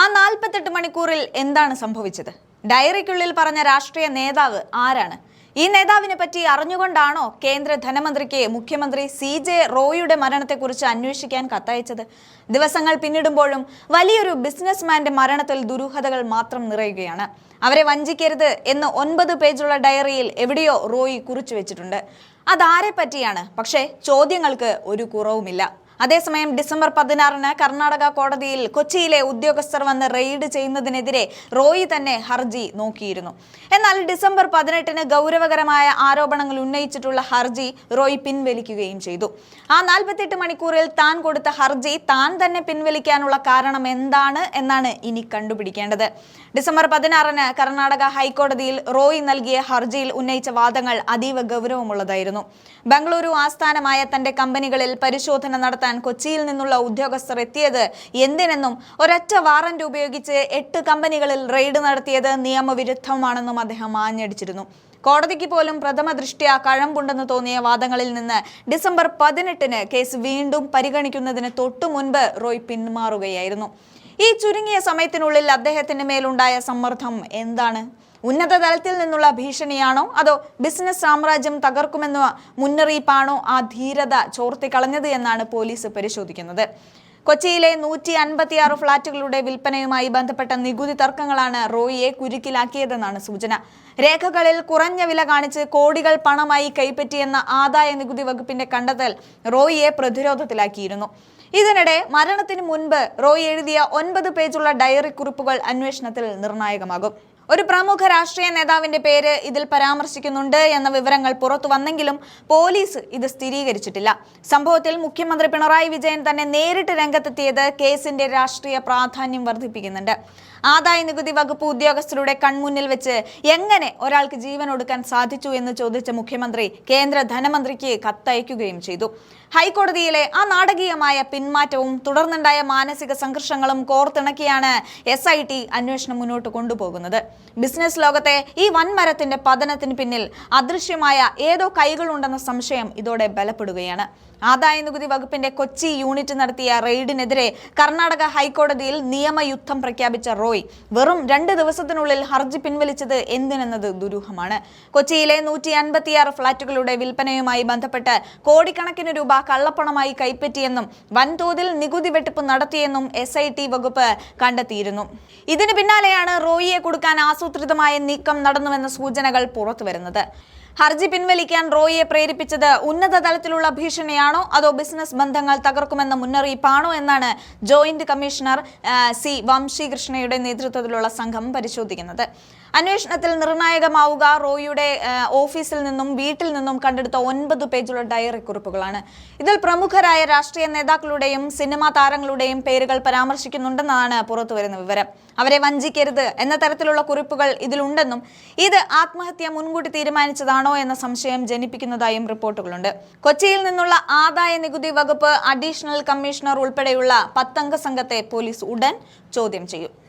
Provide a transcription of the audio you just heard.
ആ നാൽപ്പത്തെട്ട് മണിക്കൂറിൽ എന്താണ് സംഭവിച്ചത്? ഡയറിക്കുള്ളിൽ പറഞ്ഞ രാഷ്ട്രീയ നേതാവ് ആരാണ്? ഈ നേതാവിനെ പറ്റി അറിഞ്ഞുകൊണ്ടാണോ കേന്ദ്ര ധനമന്ത്രിക്ക് മുഖ്യമന്ത്രി സി ജെ റോയിയുടെ മരണത്തെക്കുറിച്ച് അന്വേഷിക്കാൻ കത്തയച്ചത്? ദിവസങ്ങൾ പിന്നിടുമ്പോഴും വലിയൊരു ബിസിനസ്മാന്റെ മരണത്തിൽ ദുരൂഹതകൾ മാത്രം നിറയുകയാണ്. അവരെ വഞ്ചിക്കരുത് എന്ന് ഒൻപത് പേജുള്ള ഡയറിയിൽ എവിടെയോ റോയി കുറിച്ചു വെച്ചിട്ടുണ്ട്. അതാരെ പറ്റിയാണ്? പക്ഷേ ചോദ്യങ്ങൾക്ക് ഒരു കുറവുമില്ല. അതേസമയം ഡിസംബർ പതിനാറിന് കർണാടക കോടതിയിൽ കൊച്ചിയിലെ ഉദ്യോഗസ്ഥർ വന്ന് റെയ്ഡ് ചെയ്യുന്നതിനെതിരെ റോയി തന്നെ ഹർജി നോക്കിയിരുന്നു. എന്നാൽ ഡിസംബർ പതിനെട്ടിന് ഗൗരവകരമായ ആരോപണങ്ങൾ ഉന്നയിച്ചിട്ടുള്ള ഹർജി റോയി പിൻവലിക്കുകയും ചെയ്തു. ആ നാൽപ്പത്തെട്ട് മണിക്കൂറിൽ താൻ കൊടുത്ത ഹർജി താൻ തന്നെ പിൻവലിക്കാനുള്ള കാരണം എന്താണ് എന്നാണ് ഇനി കണ്ടുപിടിക്കേണ്ടത്. ഡിസംബർ പതിനാറിന് കർണാടക ഹൈക്കോടതിയിൽ റോയി നൽകിയ ഹർജിയിൽ ഉന്നയിച്ച വാദങ്ങൾ അതീവ ഗൗരവമുള്ളതായിരുന്നു. ബംഗളൂരു ആസ്ഥാനമായ തന്റെ കമ്പനികളിൽ പരിശോധന നടത്താൻ കൊച്ചിയിൽ നിന്നുള്ള ഉദ്യോഗസ്ഥർ എത്തിയത് എന്തിനെന്നും ഒരൊറ്റ വാറന്റ് ഉപയോഗിച്ച് എട്ട് കമ്പനികളിൽ റെയ്ഡ് നടത്തിയത് നിയമവിരുദ്ധമാണെന്നും അദ്ദേഹം ആഞ്ഞടിച്ചിരുന്നു. കോടതിക്ക് പോലും പ്രഥമ ദൃഷ്ട്യാ കഴമ്പുണ്ടെന്ന് തോന്നിയ വാദങ്ങളിൽ നിന്ന് ഡിസംബർ പതിനെട്ടിന് കേസ് വീണ്ടും പരിഗണിക്കുന്നതിന് തൊട്ടു മുൻപ് റോയ് പിന്മാറുകയായിരുന്നു. ഈ ചുരുങ്ങിയ സമയത്തിനുള്ളിൽ അദ്ദേഹത്തിന് മേലുണ്ടായ സമ്മർദ്ദം എന്താണ്? ഉന്നത തലത്തിൽ നിന്നുള്ള ഭീഷണിയാണോ? അതോ ബിസിനസ് സാമ്രാജ്യം തകർക്കുമെന്ന മുന്നറിയിപ്പാണോ ആ ധീരത ചോർത്തിക്കളഞ്ഞത് എന്നാണ് പോലീസ് പരിശോധിക്കുന്നത്? കൊച്ചിയിലെ നൂറ്റി അൻപത്തിയാറ് ഫ്ളാറ്റുകളുടെ വിൽപ്പനയുമായി ബന്ധപ്പെട്ട നികുതി തർക്കങ്ങളാണ് റോയിയെ കുരുക്കിലാക്കിയതെന്നാണ് സൂചന. രേഖകളിൽ കുറഞ്ഞ വില കാണിച്ച് കോടികൾ പണമായി കൈപ്പറ്റിയെന്ന ആദായ നികുതി വകുപ്പിന്റെ കണ്ടെത്തൽ റോയിയെ പ്രതിരോധത്തിലാക്കിയിരുന്നു. ഇതിനിടെ മരണത്തിന് മുൻപ് റോയി എഴുതിയ ഒൻപത് പേജുള്ള ഡയറി കുറിപ്പുകൾ അന്വേഷണത്തിൽ നിർണായകമാകും. ഒരു പ്രമുഖ രാഷ്ട്രീയ നേതാവിന്റെ പേര് ഇതിൽ പരാമർശിക്കുന്നുണ്ട് എന്ന വിവരങ്ങൾ പുറത്തു വന്നെങ്കിലും പോലീസ് ഇത് സ്ഥിരീകരിച്ചിട്ടില്ല. സംഭവത്തിൽ മുഖ്യമന്ത്രി പിണറായി വിജയൻ തന്നെ നേരിട്ട് രംഗത്തെത്തിയത് കേസിന്റെ രാഷ്ട്രീയ പ്രാധാന്യം വർദ്ധിപ്പിക്കുന്നുണ്ട്. ആദായ നികുതി വകുപ്പ് ഉദ്യോഗസ്ഥരുടെ കൺമുന്നിൽ വെച്ച് എങ്ങനെ ഒരാൾക്ക് ജീവൻ ഒടുക്കാൻ സാധിച്ചു എന്ന് ചോദിച്ച മുഖ്യമന്ത്രി കേന്ദ്ര ധനമന്ത്രിക്ക് കത്തയക്കുകയും ചെയ്തു. ഹൈക്കോടതിയിലെ ആ നാടകീയമായ പിന്മാറ്റവും തുടർന്നുണ്ടായ മാനസിക സംഘർഷങ്ങളും കോർത്തിണക്കിയാണ് എസ് ഐ ടി അന്വേഷണം മുന്നോട്ട് കൊണ്ടുപോകുന്നത്. ബിസിനസ് ലോകത്തെ ഈ വൻമരത്തിന്റെ പതനത്തിന് പിന്നിൽ അദൃശ്യമായ ഏതോ കൈകളുണ്ടെന്ന സംശയം ഇതോടെ ബലപ്പെടുകയാണ്. ആദായ നികുതി വകുപ്പിന്റെ കൊച്ചി യൂണിറ്റ് നടത്തിയ റെയ്ഡിനെതിരെ കർണാടക ഹൈക്കോടതിയിൽ നിയമയുദ്ധം പ്രഖ്യാപിച്ച റോയ് വെറും രണ്ട് ദിവസത്തിനുള്ളിൽ ഹർജി പിൻവലിച്ചത് എന്തിനെന്നത് ദുരൂഹമാണ്. കൊച്ചിയിലെ നൂറ്റി അൻപത്തിയാറ് ഫ്ളാറ്റുകളുടെ വിൽപ്പനയുമായി ബന്ധപ്പെട്ട് കോടിക്കണക്കിന് രൂപ കള്ളപ്പണമായി കൈപ്പറ്റിയെന്നും വൻതോതിൽ നികുതി വെട്ടിപ്പ് നടത്തിയെന്നും എസ് ഐ ടി വകുപ്പ് കണ്ടെത്തിയിരുന്നു. ഇതിന് പിന്നാലെയാണ് റോയിയെ കൊടുക്കാൻ ആസൂത്രിതമായ നീക്കം നടന്നുവെന്ന സൂചനകൾ പുറത്തുവരുന്നത്. ഹർജി പിൻവലിക്കാൻ റോയിയെ പ്രേരിപ്പിച്ചത് ഉന്നത തലത്തിലുള്ള ഭീഷണിയാണോ അതോ ബിസിനസ് ബന്ധങ്ങൾ തകർക്കുമെന്ന മുന്നറിയിപ്പാണോ എന്നാണ് ജോയിന്റ് കമ്മീഷണർ സി വംശീകൃഷ്ണയുടെ നേതൃത്വത്തിലുള്ള സംഘം പരിശോധിക്കുന്നത്. അന്വേഷണത്തിൽ നിർണായകമാവുക. റോയിയുടെ ഓഫീസിൽ നിന്നും വീട്ടിൽ നിന്നും കണ്ടെടുത്ത ഒൻപത് പേജുള്ള ഡയറി കുറിപ്പുകളാണ്. ഇതിൽ പ്രമുഖരായ രാഷ്ട്രീയ നേതാക്കളുടെയും സിനിമാ താരങ്ങളുടെയും പേരുകൾ പരാമർശിക്കുന്നുണ്ടെന്നാണ് പുറത്തുവരുന്ന വിവരം. അവരെ വഞ്ചിക്കരുത് എന്ന തരത്തിലുള്ള കുറിപ്പുകൾ ഇതിലുണ്ടെന്നും ഇത് ആത്മഹത്യ മുൻകൂട്ടി തീരുമാനിച്ചതാണോ എന്ന സംശയം ജനിപ്പിക്കുന്നതായും റിപ്പോർട്ടുകളുണ്ട്. കൊച്ചിയിൽ നിന്നുള്ള ആദായ നികുതി വകുപ്പ് അഡീഷണൽ കമ്മീഷണർ ഉൾപ്പെടെയുള്ള പത്തംഗ സംഘത്തെ പോലീസ് ഉടൻ ചോദ്യം ചെയ്യും.